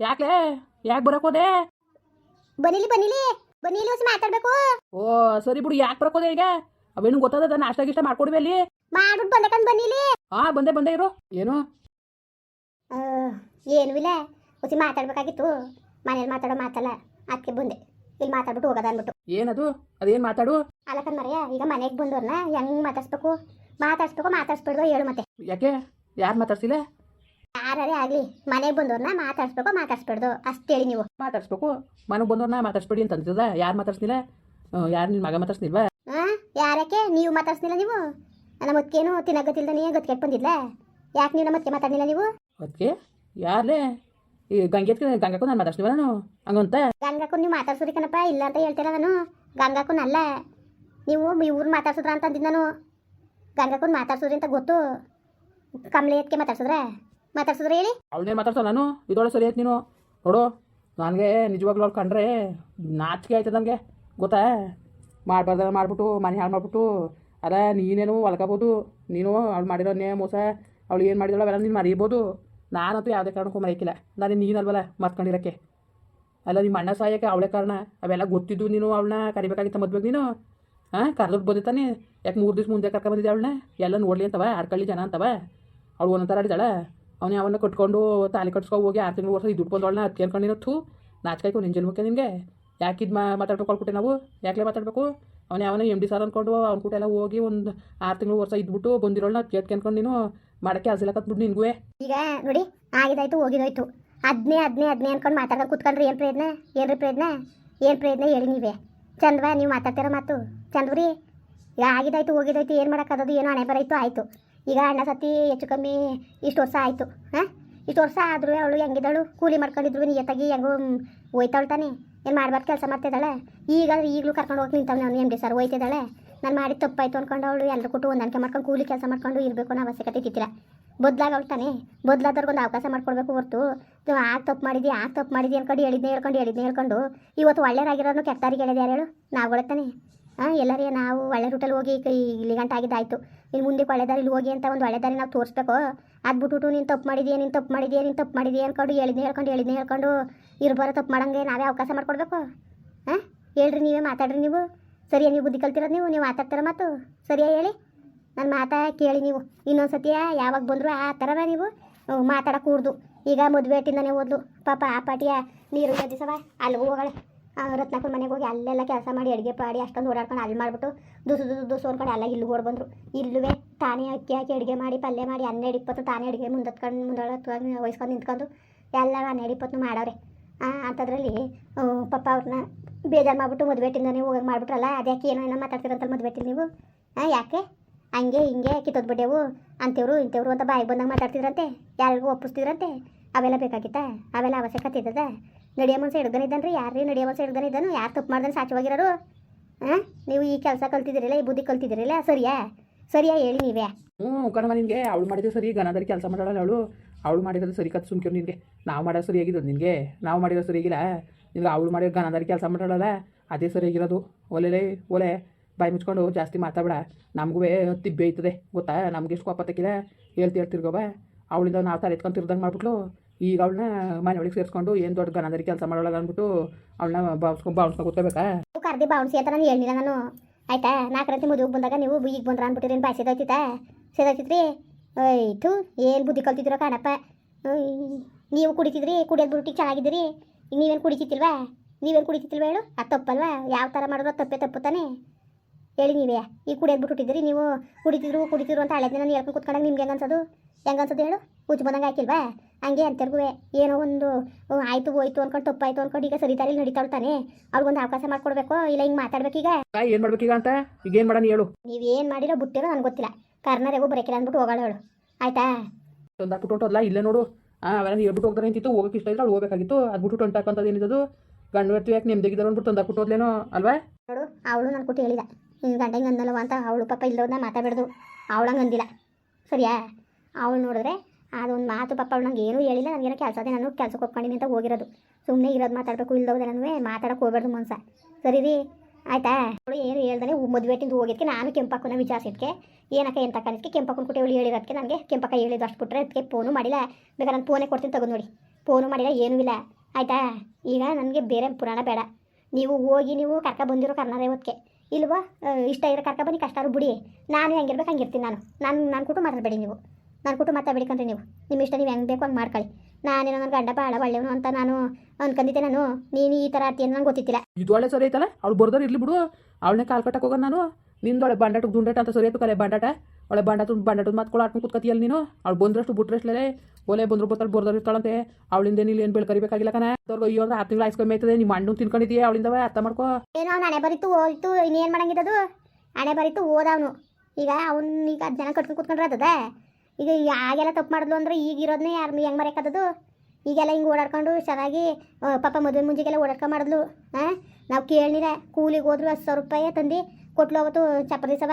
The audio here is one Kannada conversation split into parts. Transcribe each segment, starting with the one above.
ಯಾಕೆ ಯಾಕೆ ಬರಕೋದೆ ಬನ್ನಿಲಿ ಬನ್ನಿಲಿ. ಬನ್ನಿಲಿ ಹೊಸ ಮಾತಾಡ್ಬೇಕು. ಓ ಸರಿ ಬಿಡು ಯಾಕೆ ಬರಕೋದೆ ಈಗ? ಅವೇನು ಗೊತ್ತದ ನಾಷ್ಟ ಗಿಷ್ಟ ಮಾಡ್ಕೊಡ್ವಿ ಅಲ್ಲಿ? ಮಾಡ್ಬಿಟ್ಟು ಬಂದಕಂದ್ ಬನ್ನಿಲಿ. ಹಾ ಬಂದೆ ಬಂದೆ ಇರು. ಏನು? ಏನು ಇಲ್ಲ ಹೊಸ ಮಾತಾಡ್ಬೇಕಾಗಿತ್ತು. ಮನೇಲಿ ಮಾತಾಡೋ ಮಾತಲ್ಲ. ಅದಕ್ಕೆ ಬಂದೆ. ಇಲ್ಲಿ ಮಾತಾಡ್ಬಿಟ್ಟು ಹೋಗೋದ ಅಂದ್ಬಿಟ್ಟು. ಏನದು? ಅದೇನು ಮಾತಾಡು? ಅಲ್ಲಕನ್ ಮರೆಯ ಈಗ ಮನೆಗೆ ಬಂದವ್ರನ್ನ ಹೆಂಗ್ ಮಾತಾಡ್ಸ್ಬೇಕು? ಮಾತಾಡ್ಸ್ಬೇಕು ಮಾತಾಡ್ಸ್ಬಿಡ್ದು ಹೇಳು ಮತ್ತೆ. ಯಾಕೆ? ಯಾರು ಮಾತಾಡ್ಸಿಲ್ಲ? ಯಾರೇ ಆಗ್ಲಿ ಮನೆಗೆ ಬಂದವ್ರನ್ನ ಮಾತಾಡ್ಸ್ಬೇಕು ಮಾತಾಡ್ಸ್ಬಿಡ್ದು ಅಷ್ಟು ಹೇಳಿ ನೀವು. ಮಾತಾಡ್ಸ್ಬೇಕು. ಮನೆಗೆ ಬಂದವ್ರನ್ನ ಮಾತಾಡ್ಸ್ಬೇಡಿ ಅಂತ ಅಂತಿದ ಯಾರು ಮಾತಾಡ್ಸ್ನಿಲ್ಲ ಯಾರು ನಿನ್ನ ಮಗ ಮಾತಾಡ್ಸ್ನಿಲ್ವಾ ಹಾಂ ಯಾರಕ್ಕೆ? ನೀವು ಮಾತಾಡ್ಸ್ನಿಲ್ಲ ನೀವು? ನಮ್ಮ ಅದಕ್ಕೇನು ತಿನ್ನಗತ್ತಿಲ್ದ ನೀ ಗತ್ಕೆಟ್ ಬಂದಿಲ್ಲ ಯಾಕೆ ನೀವು ನಮ್ಮ ಮತ್ತೆ ಮಾತಾಡ್ಲಿಲ್ಲ ನೀವು? ಅದಕ್ಕೆ ಯಾರೇ ಈ ಗಂಗೆ ಗಂಗಕ್ಕೂ ನಾನು ಮಾತಾಡ್ಸ್ನಿವ ನಾನು? ಹಂಗಂತ? ಗಂಗಾಕು ನೀವು ಕಣಪ್ಪ ಇಲ್ಲ ಅಂತ ಹೇಳ್ತೀರ ನಾನು. ಗಂಗಾಕುನ್ ಅಲ್ಲ. ನೀವು ಇವ್ರು ಮಾತಾಡ್ಸಿದ್ರ ಅಂತ ಅಂದಿದ್ದು ನಾನು. ಗಂಗಾಕುನ್ ಮಾತಾಡ್ಸೋದ್ರಿ ಅಂತ ಗೊತ್ತು. ಕಮಲೆ ಎತ್ಕೆ ಮಾತಾಡ್ಸಿದ್ರೆ? ಮಾತಾಡ್ಸಿದ್ರೆ ಹೇಳಿ? ಅವಳನ್ನೇ ಮಾತಾಡ್ಸೋ ನಾನು? ಇದೊಳ ಸರಿ ಆಯ್ತು ನೀನು? ನೋಡು, ನನಗೆ ನಿಜವಾಗ್ಲೂ ಅವ್ಳು ಕಂಡ್ರೆ ನಾಚಿಕೆ ಆಯ್ತದ ನನಗೆ. ಗೊತ್ತಾ? ಮಾಡಬಾರ್ದ ಮಾಡಿಬಿಟ್ಟು, ಮನೆ ಹಾಳು ಮಾಡಿಬಿಟ್ಟು ಅಲ್ಲ ನೀನೇನು ಹೊಲ್ಕೋಬೋದು ನೀನು ಅವ್ಳು ಮಾಡಿರೋ ನೇ ಮೋಸ, ಅವಳು ಏನು ಮಾಡಿದಳು ಅವೆಲ್ಲ ನೀನು ಮರೀಬೋದು. ನಾನಂತೂ ಯಾವುದೇ ಕಾರಣಕ್ಕೂ ಮರೆಯಕ್ಕಿಲ್ಲ ನಾನು ನೀನಲ್ವಲ್ಲ ಮರ್ತ್ಕೊಂಡಿರೋಕ್ಕೆ. ಅಲ್ಲ ನಿಮ್ಮ ಅಣ್ಣ ಸಾಯಕ್ಕೆ ಅವಳೇ ಕಾರಣ? ಅವೆಲ್ಲ ಗೊತ್ತಿದ್ದು ನೀನು ಅವಳನ್ನ? ಕರಿಬೇಕಾಗಿತ್ತು ಮದ್ಬೇಕು ನೀನು? ಹಾಂ ಕರ್ದೊಟ್ಟು ಬಂದಿತ್ತಾನೆ ಯಾಕೆ ಮೂರು ದಿವ್ಸ ಮುಂದೆ ಕರ್ಕೊಂಡ್ ಬಂದಿದ್ದೆ ಅವಳನ್ನ? ಎಲ್ಲ ನೋಡಲಿ ಅಂತವ, ಆಡ್ಕಳ್ಳಿ ಜನ ಅಂತವ. ಅವಳು ಒಂದೊಂಥರ ಆಡಿದಾಳೆ. ಅವನೇ ಅವನ್ನ ಕಟ್ಕೊಂಡು ತಾಲಿ ಕಟ್ಸ್ಕೊ ಹೋಗಿ ಆರು ತಿಂಗಳು ವರ್ಷ ಇದು ಅದಕ್ಕೆ ಅನ್ಕೊಂಡಿರೋ ಥೂ ನಾಚ್ಕಾಯ್ತು ನಿನ್ನ ಜನ್ಮಕ್ಕೆ ನಿನಗೆ. ಯಾಕಿದ್ ಮಾತಾಡ್ಬೇಕು ಕೊಟ್ಬಿಟ್ಟೆ ನಾವು? ಯಾಕಲೇ ಮಾತಾಡಬೇಕು? ಅವನೇ ಯಾವನ ಎಂ ಡಿ ಸರ್ ಅಂದ್ಕೊಂಡು ಅವ್ನ ಕೂಡ ಎಲ್ಲ ಹೋಗಿ ಒಂದು ಆರು ತಿಂಗಳು ವರ್ಷ ಇದ್ಬಿಟ್ಟು ಬಂದಿರೋಳನ್ನ ಕೇಳ್ಕೆ ಅನ್ಕೊಂಡು ನೀನು? ಮಾಡೋಕ್ಕೆ ಹಸಿಲ ಕತ್ಬಿಟ್ಟು ನಿನ್ಗೂ ಈಗ ನೋಡಿ, ಆಗಿದಾಯ್ತು, ಹೋಗಿದಾಯ್ತು. ಅದನ್ನೇ ಅದನ್ನೇ ಅದನ್ನೇ ಅನ್ಕೊಂಡು ಮಾತಾಡ್ಕೊಂಡು ಕುತ್ಕೊಂಡ್ರಿ, ಏನು ಪ್ರಯತ್ನ? ಏನ್ರಿ ಪ್ರಯತ್ನ? ಏನು ಪ್ರಯತ್ನ ಹೇಳಿ ನೀವೇ. ಚಂದ್ವ ನೀವು ಮಾತಾಡ್ತೀರ ಮಾತು. ಚಂದ್ರಿ ಈಗ ಆಗಿದಾಯ್ತು, ಹೋಗಿದಾಯ್ತು, ಏನು ಮಾಡೋಕ್ಕಾಗೋದು ಏನೋ ಹಣೆ ಬರಾಯ್ತು ಆಯಿತು. ಈಗ ಅಣ್ಣ ಸತಿ ಹೆಚ್ಚು ಕಮ್ಮಿ ಇಷ್ಟು ವರ್ಷ ಆಯಿತು, ಹಾಂ? ಇಷ್ಟು ವರ್ಷ ಆದರೂ ಅವಳು ಹೆಂಗಿದ್ದಾಳು? ಕೂಲಿ ಮಾಡ್ಕೊಂಡಿದ್ರು, ನಿಯತ್ತಾಗಿ ಹೆಂಗೋ ಹೋಯ್ತಾಳು ತಾನೆ ಏನು ಮಾಡ್ಬಾರ್ದು, ಕೆಲಸ ಮಾಡ್ತಿದ್ದಾಳೆ. ಈಗ ಈಗಲೂ ಕರ್ಕೊಂಡು ಹೋಗಿ ನಿಂತವ್ನೆ ಅವ್ನು ಎಂ ಡಿ ಸರ್ ಹೋಯ್ತಿದ್ದಾಳೆ. ನಾನು ಮಾಡಿ ತಪ್ಪಾಯ್ತು ಅಂದ್ಕೊಂಡು ಅವಳು ಎಲ್ಲರೂ ಕೊಟ್ಟು ಹೊಂದಾಣಿಕೆ ಮಾಡ್ಕೊಂಡು ಕೂಲಿ ಕೆಲಸ ಮಾಡ್ಕೊಂಡು ಇರಬೇಕು ಅನ್ನೋ ಅವಶ್ಯಕತೆ ಇದ್ದಿಲ್ಲ ಬದಲಾಗವಳು ತಾನೆ. ಬದಲಾದವ್ರಿಗೊಂದು ಅವಕಾಶ ಮಾಡ್ಕೊಡ್ಬೇಕು ಹೊರ್ತು. ನೀವು ಆಗ ತಪ್ಪು ಮಾಡಿದ್ವಿ ಆಗ ತಪ್ಪು ಮಾಡಿದ್ವಿ ಅನ್ಕೊಂಡು ಹೇಳಿದ್ನೇ ಹೇಳ್ಕೊಂಡು ಹೇಳಿದ್ನೇ ಹೇಳ್ಕೊಂಡು ಇವತ್ತು ಒಳ್ಳೆಯರಾಗಿರೋನು ಕೆಟ್ಟದಾರಿಗೆ ಹೇಳಿದೆ ಯಾರು ಹೇಳು? ನಾವುಗಳೇ ತಾನೆ. ಹಾಂ ಎಲ್ಲರೇ ನಾವು ಒಳ್ಳೆ ರೂಟಲ್ಲಿ ಹೋಗಿ ಇಲ್ಲಿ ಗಂಟ ಆಗಿದ್ದಾಯ್ತು. ಇಲ್ಲಿ ಮುಂದೆ ಒಳ್ಳೆ ಇಲ್ಲಿ ಹೋಗಿ ಅಂತ ಒಂದು ಒಳ್ಳೆ ದಾರಿ ನಾವು ತೋರಿಸ್ಬೇಕು. ಅದು ಬಿಟ್ಬಿಟ್ಟು ನೀನು ತಪ್ಪು ಮಾಡಿದೆಯ, ನೀನು ತಪ್ಪು ಮಾಡಿದೆಯ, ನೀನು ತಪ್ಪು ಮಾಡಿದೆಯ ಅನ್ಕೊಂಡು ಹೇಳಿದ್ನೇ ಹೇಳ್ಕೊಂಡು ಹೇಳಿದ್ನೇ ಹೇಳ್ಕೊಂಡು ಇರ್ಬಾರ ತಪ್ಪು ಮಾಡಂಗೆ ನಾವೇ ಅವಕಾಶ ಮಾಡ್ಕೊಡ್ಬೇಕು. ಹಾಂ ಹೇಳ್ರಿ ನೀವೇ, ಮಾತಾಡ್ರಿ ನೀವು. ಸರಿಯಾ, ನೀವು ಬುದ್ಧಿ ಕಲ್ತಿರೋದು ನೀವು ನೀವು ಮಾತಾಡ್ತಾರ ಮಾತು. ಸರಿಯಾ, ಹೇಳಿ. ನನ್ನ ಮಾತಾ ಕೇಳಿ ನೀವು. ಇನ್ನೊಂದು ಸತಿಯ ಯಾವಾಗ ಬಂದರೂ ಆ ಥರ ನೀವು ಮಾತಾಡೋಕೆ ಕೂಡ್ದು ಈಗ ಮದುವೆ ಇಟ್ಟಿಂದಾನೆ ಓದ್ಲು ಪಾಪ ಆ ಪಾಟಿಯ ನೀರು ದಿವಸವ ಅಲ್ಲಿ ಹೋಗಳೆ ರತ್ನಕ್ಕನ ಮನೆಗೆ ಹೋಗಿ ಅಲ್ಲೆಲ್ಲ ಕೆಲಸ ಮಾಡಿ ಅಡುಗೆ ಪಾಡಿ ಅಷ್ಟೊಂದು ಓಡಾಡ್ಕೊಂಡು ಅಲ್ಲಿ ಮಾಡಿಬಿಟ್ಟು ದುಸು ದುಸು ದುಸು ಅನ್ಕೊಂಡು ಎಲ್ಲ ಇಲ್ಲಿ ಓಡ್ ಬಂದರು ಇಲ್ಲುವೆ ತಾನೇ ಅಕ್ಕಿ ಹಾಕಿ ಅಡುಗೆ ಮಾಡಿ, ಪಲ್ಯ ಮಾಡಿ, ಹನ್ನೆರಡು ಇಪ್ಪತ್ತು ತಾನೇ ಅಡುಗೆ ಮುಂದತ್ಕೊಂಡು ಮುಂದೊಳಗೆ ವಹಿಸ್ಕೊಂಡು ನಿಂತ್ಕೊಂಡು ಎಲ್ಲ ಹನ್ನೆರಡು ಇಪ್ಪತ್ತು ಮಾಡವ್ರೆ. ಅಂಥದ್ರಲ್ಲಿ ಪಪ್ಪ ಅವ್ರನ್ನ ಬೇಜಾರು ಮಾಡಿಬಿಟ್ಟು ಮದುವೆ ಇಟ್ಟಿಂದಾನೆ ಹೋಗಿ ಮಾಡ್ಬಿಟ್ರಲ್ಲ ಅದ್ಯಾಕೆ ಏನೋ ಏನೋ ಮಾತಾಡ್ತಿರಂತಲ್ಲ ಮದುವೆ ಇಟ್ಟಿಲ್ಲ ನೀವು? ಹಾಂ ಯಾಕೆ? ಹಂಗೆ ಹಿಂಗೆ ಅಕ್ಕಿ ಬಿಡ್ಡೆವು ಅಂಥವ್ರು ಇಂಥವ್ರು ಅಂತ ಬಾಯಿಗೆ ಬಂದಾಗ ಮಾತಾಡ್ತಿದ್ರಂತೆ, ಯಾರಿಗೂ ಒಪ್ಪಿಸ್ತಿದ್ರಂತೆ, ಅವೆಲ್ಲ ಬೇಕಾಗಿತ್ತಾ? ಅವೆಲ್ಲ ಅವಶ್ಯಕತೆ ಇದ್ದದ? ನಡಿಯ ಮನ್ಸ ಹಿಡ್ದನಿದ್ದಾನ್ರಿ? ಯಾರ್ರೀ ನಡಿಯ ಮನ್ಸ ಹಿಡ್ದನಿದ್ದಾನು? ಯಾರು ತಪ್ಪು ಮಾಡ್ದಾನೆ ಸಾಚವಾಗಿರೋರು? ಹಾಂ ನೀವು ಈ ಕೆಲಸ ಕಲ್ತಿದ್ದೀರಿಲ್ಲ, ಈ ಬುದ್ಧಿ ಕಲ್ತಿದ್ದೀರಿಲ್ಲ, ಸರಿಯಾ? ಸರಿಯಾ ಹೇಳಿ ನೀವೇ. ಹ್ಞೂ ಕಣವ ನಿನಗೆ. ಅವಳು ಮಾಡಿದ್ರೆ ಸರಿ ಗನದಲ್ಲಿ ಕೆಲಸ ಮಾಡೋಲ್ಲ ಅವಳು. ಅವಳು ಮಾಡಿದ್ರೆ ಸರಿ ಕತ್ ಸುಮ್ಕಿರು ನಿನಗೆ. ನಾವು ಮಾಡೋದು ಸರಿಯಾಗಿದ್ದು ನಿನಗೆ. ನಾವು ಮಾಡಿರೋ ಸರಿಯಾಗಿಲ್ಲ ನಿನಗೆ ಅವಳು ಮಾಡಿರೋ ಗನದಲ್ಲಿ ಕೆಲಸ ಮಾಡೋಣ ಅದೇ ಸರಿಯಾಗಿರೋದು ಒಲೆಲೇ ಒಲೆ ಬಾಯಿ ಮುಚ್ಕೊಂಡು ಜಾಸ್ತಿ ಮಾತಾಡ ನಮಗೂ ತಿಬ್ಬೆ ಐತದೆ, ಗೊತ್ತಾ? ನಮ್ಗೆ ಎಷ್ಟು ಕೋಪ ತಕ್ಕಿಲ್ಲ ಹೇಳ್ತಿ ಹೇಳ್ತಿರ್ಗೋಬ ಅವಳಿಂದ ನಾವು ತಲೆ ಎತ್ಕೊಂಡು ತಿರ್ದಂಗೆ ಮಾಡ್ಬಿಟ್ಲು. ಈಗ ಅವಳನ್ನ ಮನೆ ಒಳಗೆ ಸೇರಿಸ್ಕೊಂಡು ಏನು ದೊಡ್ಡ ಗನದಲ್ಲಿ ಕೆಲಸ ಮಾಡೋಲ್ಲ ಅಂದ್ಬಿಟ್ಟು ಅವಳನ್ನ ಬಾವ್ಸ್ಕೊಂಡು ಬಾವ್ಸ್ಕೊಂಡು ಕೂತ್ಕೋಬೇಕಾ? ಕರ್ದಿ ಅಂತ ನಾನು ಹೇಳಿಲ್ಲ ನಾನು. ಆಯ್ತಾ? ನಾಲ್ಕರಂತಿ ಮದುವೆಗೆ ಬಂದಾಗ ನೀವು ಈಗ ಬಂದ್ರ ಅಂದ್ಬಿಟ್ಟಿರೇನು ಬಾಯ್ ಸೇದೋಯ್ತಿತ್ತಾ? ಸೇದೋಯ್ತಿತ್ರಿ ಆಯ್ತು ಏನು ಬುದ್ಧಿ ಕಲ್ತಿದ್ದೀರೋ ಕಾಣಪ್ಪ ನೀವು ಕುಡಿತಿದ್ರಿ, ಕುಡಿಯೋದು ಬಿಟ್ಟು ಚೆನ್ನಾಗಿದ್ದೀರಿ. ನೀವೇನು ಕುಡಿತಿತ್ತಿಲ್ವಾ ನೀವೇನು ಕುಡಿತಿತ್ತಿಲ್ವಾ ಹೇಳು? ಅದು ತಪ್ಪಲ್ವಾ? ಯಾವ ಥರ ಮಾಡಿದ್ರು ತಪ್ಪೇ ತಪ್ಪು ತಾನೆ? ಹೇಳಿ ನೀವೇ. ಈ ಕುಡಿಯೋದು ಬಿಟ್ಟುಟ್ಟಿದ್ದೀರಿ ನೀವು ಕುಡಿತಿದ್ರು ಕುಡಿತಿದ್ರು ಅಂತ ಹಳೆದಿನ ನಾನು ಹೇಳ್ಕೊಂಡು ಕೂತ್ಕೊಂಡಾಗ ನಿಮ್ಗೆ ಹೆಂಗೆ ಅನ್ಸೋದು? ಹೆಂಗೆ ಅನ್ಸೋದು ಹೇಳು? ಕೂಚ್ ಬಂದಂಗೆ ಹಾಕಿಲ್ವಾ ಹಂಗೆ ಅಂತರ್ಗೂ ಏನೋ ಒಂದು ಆಯಿತು ಹೋಯ್ತು ಅನ್ಕೊಂಡು ತಪ್ಪಾಯ್ತು ಅನ್ಕೊಂಡು ಈಗ ಸರಿ ದಾರಿಲಿ ನಡೀತಾಳ್ತಾನೆ. ತಾನೆ ಅವ್ಳಿಗೊಂದು ಅವಕಾಶ ಮಾಡ್ಕೊಡ್ಬೇಕು ಇಲ್ಲ ಹಿಂಗೆ ಮಾತಾಡ್ಬೇಕೀಗ ಏನು ಮಾಡ್ಬೇಕೀಗ ಅಂತ? ಈಗ ಏನು ಮಾಡೋಣ ಹೇಳು. ನೀವೇನು ಮಾಡಿರೋ ಬುಟ್ಟಿರೋ ನನಗೆ ಗೊತ್ತಿಲ್ಲ. ಕರ್ನಾಟಕಗೂ ಬರಕಿಲ್ಲ ಅಂದ್ಬಿಟ್ಟು ಹೋಗೋಣ ಹೇಳು. ಆಯ್ತಾ? ತಂದಾಕ್ಬಿಟ್ಟು ಹೊಂಟೋದ್ಲ ಇಲ್ಲೇ ನೋಡು. ಅವೆಲ್ಲ ಹೇಳ್ಬಿಟ್ಟು ಹೋಗ್ತಾರೆ ಅಂತಿತ್ತು ಹೋಗಕ್ಕೆ ಇಷ್ಟ ಇದ್ರೆ ಅವ್ಳು ಹೋಗ್ಬೇಕಾಗಿತ್ತು. ಅದು ಬಿಟ್ಟು ಹೊಂಟಾಕಂತದ್ದು ಏನಿದ್ದು? ಗಂಡು ಬರ್ತೀವಿ ಯಾಕೆ ನೆಮ್ಮದಿಗಿದ್ದಾರೆ ಅಂದ್ಬಿಟ್ಟು ತಂದಾಕ್ಬಿಟ್ಟು ಹೋದ್ಲೇನೋ ಅಲ್ವಾ? ನೋಡು ಅವಳು ನನ್ನ ಕೊಟ್ಟು ಹೇಳಿದ. ನಿನ್ನ ಗಂಡ ಹಿಂಗೆ ಅನ್ನಲ್ಲವ ಅಂತ ಅವಳು ಪಾಪ ಇಲ್ಲದವ್ರನ್ನ ಮಾತಾಡ್ಬಾರ್ದು. ಅವಳಂಗೆ ಅಂದಿಲ್ಲ. ಸರಿಯಾ? ಅವಳು ನೋಡಿದ್ರೆ ಅದೊಂದು ಮಾತು ಪಾಪ ಅವಳು ನಂಗೆ ಏನೂ ಹೇಳಿಲ್ಲ. ನನಗೇನೋ ಕೆಲಸ ಅದೇ ನಾನು ಕೆಲಸಕ್ಕೆ ಹೋಗ್ಕೊಂಡಿನಿ ಅಂತ ಹೋಗಿರೋದು. ಸುಮ್ಮನೆ ಇರೋದು ಮಾತಾಡಬೇಕು ಇಲ್ದವ್ದೆ ನಾನು ಮಾತಾಡಕ್ಕೆ ಹೋಗ್ಬಾರ್ದು ಮನ್ಸ. ಸರಿ ರೀ, ಆಯ್ತಾ? ಅವಳು ಏನು ಹೇಳ್ದಾನೆ ಮದುವೆಟ್ಟಿಂದ ಹೋಗಿದ್ದಕ್ಕೆ ನಾನು ಕೆಂಪಕ್ಕನ ವಿಚಾರಿಸಿದ್ಕೆ. ಏನಕ್ಕ ಎಂತ ಕಾಣಿಸ್ಕೆ ಕೆಂಪಕ್ಕನ ಕೊಟ್ಟು ಅವಳು ಹೇಳಿರೋದಕ್ಕೆ ನನಗೆ. ಕೆಂಪಕ್ಕ ಹೇಳಿದ್ದು ಅಷ್ಟು ಬಿಟ್ರೆ ಅದಕ್ಕೆ ಫೋನು ಮಾಡಿಲ್ಲ. ಬೇಕಾದ್ರೆ ನಾನು ಫೋನೇ ಕೊಡ್ತೀನಿ, ತಗೊಂಡು ನೋಡಿ. ಫೋನು ಮಾಡಿಲ್ಲ, ಏನೂ ಇಲ್ಲ. ಆಯಿತಾ? ಈಗ ನನಗೆ ಬೇರೆ ಪುರಾಣ ಬೇಡ. ನೀವು ಹೋಗಿ, ನೀವು ಕರ್ಕ ಬಂದಿರೋ ಕರ್ನಾರ ಇವತ್ತಿಗೆ ಇಲ್ವಾ? ಇಷ್ಟ ಇರೋ ಕರ್ಕ ಬನ್ನಿ ಕಷ್ಟಾರು ಬಿಡಿ. ನಾನು ಹೆಂಗಿರ್ಬೇಕು, ಹಂಗಿರ್ತೀನಿ ನಾನು. ನಾನು ನಾನು ಕೂಟ ಮಾತಾಡಬೇಡಿ ನೀವು. ನನ್ನ ಕುಟುಂಬ ಬಿಡ್ಕೊಂಡ್ರಿ ನೀವು. ನಿಮ್ಮ ಇಷ್ಟ ನೀವು ಹೆಂಗೆ ಬೇಕು ಹಂಗೆ ಮಾಡ್ಕೊಳ್ಳಿ. ನಾನೇನೋ ನನ್ನ ಗಂಡ ಭಾಳ ಒಳ್ಳೆಯವನು ಅಂತ ನಾನು ಅನ್ಕೊಂಡಿದ್ದೆ ನಾನು. ನೀನು ಈ ಥರ ಆಡ್ತೀನಿ ನಂಗೆ ಗೊತ್ತಿತ್ತಿಲ್ಲ ಒಳ್ಳೆ ಸರಿ ಐತಲ್ಲ? ಅವ್ಳು ಬರ್ದಾರ ಇರ್ಲಿ ಬಿಡು. ಅವಳನ್ನೇ ಕಾಲು ಕಟ್ಟಕ್ಕೆ ಹೋಗೋಣ ನಾನು. ನಿಂದೊಳೆ ಬಂಡಾಟಕ್ಕೆ ದುಂಡಾಟ ಅಂತ ಸರಿ ಆಯ್ತು ಕಲೆ ಬಂಡಾಟ ಒಳ್ಳೆ ಬಂಡಾಟ ಬಂಡಾಟದ ಮಾತ್ಕೊಳ್ಳೋ ಆಡ್ಕೊಂಡು ಕೂತ್ಕತಿಯಲ್ಲ ನೀನು? ಅವ್ಳು ಬಂದ್ರಷ್ಟು ಬಿಟ್ರಷ್ಟಲೇ ಒಲೆ ಬಂದ್ರು ಬರ್ತಾಳೆ ಬರ್ದಾರ ಇರ್ತಾಳಂತೆ. ಅವಳಿಂದ ನೀನು ಏನು ಬೆಳೆ ಕರಿಬೇಕಾಗಿಲ್ಲ ಕಣ. ಅವ್ರಿಗೆ ಅಯ್ಯೋ ಅಂದ್ರೆ ಹತ್ತು ತಿಂಗಳು ಆಯ್ಸ್ಕೊಂಡ್ ಆಯ್ತದೆ. ನಿಮ್ಮ ಹಣ್ಣು ತಿನ್ಕೊಂಡಿದ್ದೀಯ ಅವಳಿಂದವ ಅರ್ಥ ಮಾಡ್ಕೋ. ಏನೋ ಅವ್ನು ಹಣೆ ಬರಿತು ಹೋಯ್ತು ಇನ್ನೇನು ಮಾಡಂಗಿದ್ದದು ಹಣೆ ಬರಿತು ಓದವನು ಈಗ ಅವ್ನು ಈಗ ಜನ ಕಟ್ಕೊಂಡು ಕೂತ್ಕೊಂಡ್ರೆ ಈಗ ಆಗೆಲ್ಲ ತಪ್ಪು ಮಾಡಿದ್ಲು ಅಂದ್ರೆ ಈಗ ಇರೋದನ್ನೇ ಯಾರು ಹೆಂಗೆ ಮರೆಯೋಕ್ಕದದು ಈಗೆಲ್ಲ ಹಿಂಗೆ ಓಡಾಡ್ಕೊಂಡು ಚೆನ್ನಾಗಿ ಪಾಪ ಮದುವೆ ಮುಂಜಿಗೆಲ್ಲ ಓಡಾಡ್ಕೊಂಡು ಮಾಡಿದ್ಲು. ಹಾಂ ನಾವು ಕೇಳಿರ ಕೂಲಿಗೆ ಹೋದ್ರು ಹತ್ತು ಸಾವಿರ ರೂಪಾಯಿ ತಂದು ಕೊಟ್ಲು ಅವತ್ತು ಚಪ್ಪರ ಸವ.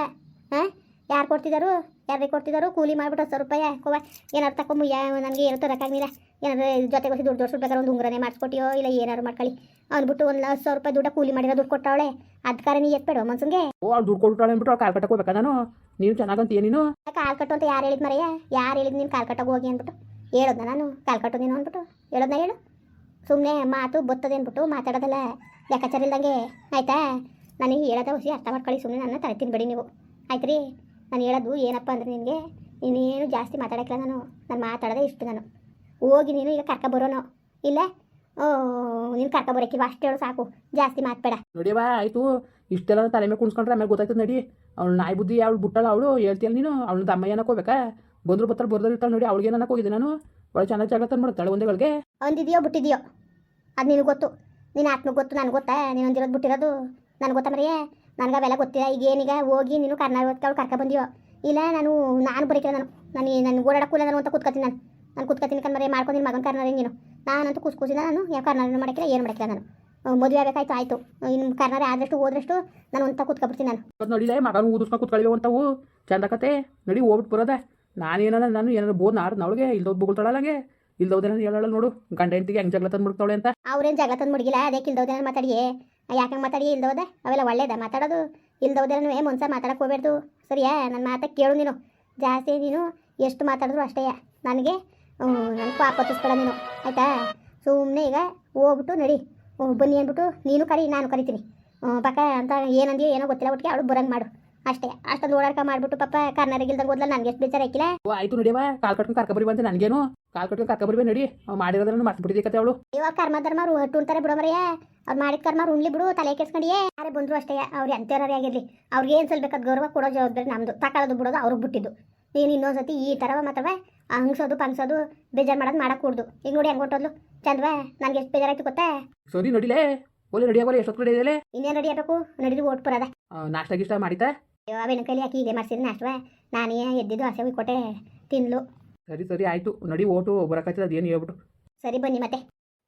ಹಾಂ ಯಾರು ಕೊಡ್ತಿದ್ದಾರು ಯಾರಿಗೆ ಕೊಡ್ತಿದ್ದಾರು ಕೂಲಿ ಮಾಡಿಬಿಟ್ಟು ಹತ್ತು ಸಾವಿರ ರೂಪಾಯಿ ಕೋವ. ಏನಾರು ತಕೊಂಬು ಯಾ ನನಗೆ ಏನು ತರೋಕ್ಕಾಗಿಲ್ಲ ಏನಾದ್ರು ಜೊತೆಗೆ ಹೋಗಿ ದುಡ್ಡು ಬೇಕಾದ್ರೆ ಒಂದು ಉಂಗ್ರನೇ ಮಾಡಿಸ್ಕೊಟ್ಟಿಯೋ ಇಲ್ಲ ಏನಾರು ಮಾಡ್ಕೊಳ್ಳಿ. ಅಂದ್ಬಿಟ್ಟು ಒಂದು ಹತ್ತು ಸಾವಿರ ರೂಪಾಯಿ ದುಡ್ಡು ಕೂಲಿ ಮಾಡಿರೋ ದುಡ್ಡು ಕೊಟ್ಟವಳೆ. ಅದ್ಕಾರ ನೀ ಎತ್ಬೇಡ ಮನ್ಸಂಗೆ? ಓ ಅವ್ಳು ದುಡ್ಡು ಕೊಟ್ಟಾಳೆ ಅಂದ್ಬಿಟ್ಟು ಅವ್ಳು ಕಾಲ್ ಕಟ್ಟಕ್ಕೆ ಹೋಗ್ಬೇಕಾ ನಾನು? ನೀನು ಚೆನ್ನಾಗಂತೀಯ ನೀನು? ಕಾಲ್ ಕಟ್ಟು ಅಂತ ಯಾರು ಹೇಳಿದ್ ಮರೆಯ? ಯಾರು ಹೇಳಿದ್ ನೀನು ಕಾಲ್ ಕಟ್ಟೋಗಿ ಹೋಗಿ ಅಂದ್ಬಿಟ್ಟು? ಹೇಳೋದ್ನ ನಾನು? ಕಾಲ್ ಕಟ್ಟು ನೀನು ಅಂದ್ಬಿಟ್ಟು? ಹೇಳೋದ್ನ ಹೇಳು. ಸುಮ್ಮನೆ ಮಾತು ಬರ್ತದೆ ಅಂದ್ಬಿಟ್ಟು ಮಾತಾಡೋದಲ್ಲ ಲೆಕ್ಕಾಚಾರ ಇಲ್ದಂಗೆ. ಆಯ್ತಾ? ನನಗೆ ಹೇಳೋದ ಹುಸಿ ಅರ್ಥ ಮಾಡ್ಕೊಳ್ಳಿ ಸುಮ್ಮನೆ ನನ್ನ ತಲೆ ತಿನ್ಬೇಡಿ ನೀವು. ಆಯ್ತು ರೀ ನಾನು ಹೇಳೋದು ಏನಪ್ಪ ಅಂದ್ರೆ ನಿನಗೆ ನೀನೇನು ಜಾಸ್ತಿ ಮಾತಾಡೋಕ್ಕಿಲ್ಲ ನಾನು. ನಾನು ಮಾತಾಡೋದೇ ಇಷ್ಟು ನಾನು. ಹೋಗಿ ನೀನು ಈಗ ಕರ್ಕ ಬರೋನು. ಇಲ್ಲ? ನೀನು ಕರ್ಕ ಬರೋಕ್ಕಿಲ್ವ ಅಷ್ಟು ಹೇಳು ಸಾಕು. ಜಾಸ್ತಿ ಮಾತಾಡ ನೋಡಿಯವ ಆಯಿತು. ಇಷ್ಟೆಲ್ಲ ತಲೆ ಮೇಲೆ ಕುಣಿಸ್ಕೊಂಡ್ರೆ ಆಮೇಲೆ ಗೊತ್ತಾಯ್ತದೆ ನಡಿ. ಅವಳು ನಾಯಿ ಬುದ್ಧಿ ಅವಳು ಬಿಟ್ಟಾಳ ಅವಳು ಹೇಳ್ತೀಯಲ್ಲ ನೀನು? ಅವಳು ತಮ್ಮ ಏನಕ್ಕೆ ಹೋಗ್ಬೇಕಾ? ಬಂದ್ರು ಬರ್ತಾರೆ ಬರ್ದಿರ್ತಾಳೆ ಇರ್ತಾಳೆ ನೋಡಿ ಅವಳಿಗೆ ಏನಕ್ಕೆ ಹೋಗಿದ್ದೆ ನಾನು? ಒಳ್ಳೆ ಚೆನ್ನಾಗಿ ಜಗಳ ತಂದು ಮಾಡ್ತಾಳೆ ಒಂದೇಗಳಿಗೆ ಒಂದಿದೆಯೋ ಬಿಟ್ಟಿದೆಯೋ? ಅದು ನಿನಗೆ ಗೊತ್ತು. ನಿನ್ನ ಆತ್ಮಕ್ಕೆ ಗೊತ್ತು ನನಗೆ ಗೊತ್ತಾ? ನೀನು ಒಂದಿರೋದು ಬಿಟ್ಟಿರೋದು ನನಗೆ ಗೊತ್ತಾ ಮರಿಯೇ? ನನಗೆ ಅವೆಲ್ಲ ಗೊತ್ತಿಲ್ಲ ಈಗ ಏನೀಗ ಹೋಗಿ ನೀನು ಕರ್ನಾಟಕ ಕರ್ಕ ಬಂದಿಯೋ? ಇಲ್ಲ ನಾನು ನಾನು ಬರೀಕಿಲ್ಲ ನಾನು ನಾನು ನಾನು ಓಡಾಡಕ್ಕೂ ನಾನು ಅಂತ ಕೂತ್ಕೊತೀನಿ ನಾನು. ನಾನು ಕೂತ್ಕೊತೀನಿ ಕಣ್ಮರೆ ಮಾಡ್ಕೊಂಡು ನಿನ್ನ ಮಗನ ಕರ್ನಾಟಕ ನೀನು. ನಾನಂತೂ ಕೂಸ್ಕೂಸಿಲ್ಲ ಕೂಸಿನ ನಾನು ಯಾವ ಕರ್ನಾಟಕ ಮಾಡಕ್ಕಿಲ್ಲ ಏನು ಮಾಡಕ್ಕಿಲ್ಲ ನಾನು. ಮದುವೆ ಆಗಬೇಕಾಯ್ತು ಆಯಿತು. ಇನ್ನು ಕರ್ನಾಟಕ ಆದಷ್ಟು ಹೋದಷ್ಟು ನಾನು ಅಂತ ಕೂತ್ಕೊಬಿಡ್ತೀನಿ ನಾನು. ನೋಡಿದೆ ಮಗನ ಊದಿಸ್ಕೊಂಡು ಕೂತ್ಕೊಳ್ಳಿವೆ ಅಂತವು? ಚಂದ ಕತೆ ನಡಿ ಹೋಗ್ಬಿಟ್ಟು ಬರೋದೆ. ನಾನೇನಲ್ಲ ನಾನು ಏನಾದ್ರು ಬೋದ್ ನಾಡ್ದು ಅವಳಿಗೆ ಇಲ್ದೋದ್ ಬುಗುಳ್ತಾಳಂಗೆ ಇಲ್ದೋದೆ ನಾನು ಹೇಳಲ್ಲ ನೋಡು ಗಂಡ ಹೆಂಡತಿಗೆ ಹೆಂಗೆ ಜಗಳ ತಂದು ಮುಡ್ತಾಳೆ ಅಂತ. ಅವ್ರೇನು ಜಗಳ ತಂದು ಮುಡಿಗಿಲ್ಲ ಅದೇ ಇಲ್ದೋದೇನ ಮಾತಾಡಿಯೇ ಯಾಕೆ ಮಾತಾಡಿ? ಇಲ್ದೋದೆ ಅವೆಲ್ಲ ಒಳ್ಳೇದ? ಮಾತಾಡೋದು? ಇಲ್ದೋದೆ ಏ ಮನುಷ್ಯ ಮಾತಾಡಕ್ಕೆ ಹೋಗ್ಬೇಡ್ದು? ಸರಿಯಾ? ನನ್ನ ಮಾತ ಕೇಳು ನೀನು. ಜಾಸ್ತಿ ನೀನು ಎಷ್ಟು ಮಾತಾಡಿದ್ರು ಅಷ್ಟೇ. ನನಗೆ ನನ್ನ ಪಾಪ ಹತ್ತಿಸ್ಬೇಡ ನೀನು. ಆಯಿತಾ? ಸುಮ್ಮನೆ ಈಗ ಹೋಗ್ಬಿಟ್ಟು ನಡಿ. ಹ್ಞೂ ಬನ್ನಿ ಅಂದ್ಬಿಟ್ಟು ನೀನು ಕರಿ ನಾನು ಕರಿತೀನಿ. ಪಕ್ಕ ಅಂತ ಏನಂದ್ಯೋ ಏನೋ ಗೊತ್ತಿಲ್ಲ ಒಟ್ಟಿಗೆ ಅವಳು ಬರಂಗೆ ಮಾಡು. ಅಷ್ಟೇ. ಅಷ್ಟೊಂದು ಓಡಾಡ್ಕ ಮಾಡ್ಬಿಟ್ಟು ಪಾಪ ಕರ್ನಾಟಕ ಇಲ್ದಂಗೆ ಓದ್ಲ ನನಗೆ ಎಷ್ಟು ಬೇಜಾರು ಹಾಕಿಲ್ಲ ಓ ಆಯ್ತು ನಡಿಯವ ಕಾಲ್ ಕಟ್ಕೊಂಡು ಕರ್ಕ ಬರಿ ಬಂತೆ ನನಗೇನು. ಕಾಲ್ ಕಟ್ಕೊಂಡು ಕರ್ಕ ಬರಿ ನಡಿ. ಮಾಡಿರೋದ್ರನ್ನು ಮರ್ತು ಬಿಟ್ಟಿದ್ದೆ ಕತೆ ಅವಳು. ಇವಾಗ ಕರ್ಮ ಧರ್ಮ ಒಟ್ಟು ಅಂತಾರೆ ಬಿಡೋ ಮರೆಯ ಅವ್ರು ಮಾಡಿದ ಕರ್ಮ ಉಣ್ಲಿ ಬಿಡು ತಲೆ ಕೆಡ್ಸ್ಕೊಂಡಿಯೇ. ಯಾರೇ ಬಂದ್ರು ಅಷ್ಟೇ ಅವ್ರು ಎಂಥವ್ರೇ ಆಗಿರಲಿ. ಅವ್ರಿಗೆ ಏನು ಸಲ್ಬೇಕಾದ ಗೌರವ ಕೊಡೋ ಜವಾಬ್ದಾರಿ ನಮ್ಮದು ತಕೊಳ್ಳೋದು ಬಿಡೋದು ಅವ್ರಿಗೆ ಬಿಟ್ಟಿದ್ದು. ನೀನು ಇನ್ನೊಂದ್ಸತಿ ಈ ಥರ ಮಾತವ ಹಂಗ್ಸೋದು ಪಂಗ್ಸೋದು ಬೇಜಾರು ಮಾಡೋದು ಮಾಡಕ್ಕೂಡ್ದು ಈಗ ನೋಡಿ ಹೆಂಗೆ ಹೊಟ್ಟೋದ್ಲು ಚಂದ್ವಾ ನನಗೆ ಎಷ್ಟು ಬೇಜಾರಾಯ್ತು ಗೊತ್ತಾ? ಸರಿ ನಡಿಲೇ. ಓಲೆ ನಡಿಯಾಗೋಲೆ ಎಷ್ಟೊತ್ತು ನಡಿಯಲೇ ಇನ್ನೇನು ರೆಡಿ ಆಗಬೇಕು ನಡೀದು ಓಟ್ ಬರೋದ. ನಾಷ್ಟ ಗಿಷ್ಟ ಮಾಡಿತಾ? ಅಯ್ಯೋ ಅವೇನ ಕೈಲಿ ಹಾಕಿ ಹೀಗೆ ಮಾಡಿಸಿದ್ರೆ ನಾಷ್ಟವ. ನಾನೇ ಎದ್ದಿದ್ದು ಹಸೆ ಕೊಟ್ಟೆ ತಿನ್ಲು. ಸರಿ ಸರಿ ಆಯಿತು. ನಡಿ ಓಟು ಬರೋಕ್ಕಾಯ್ತದೆ ಅದೇನು ಹೇಳ್ಬಿಟ್ಟು ಸರಿ ಬನ್ನಿ ಮತ್ತೆ.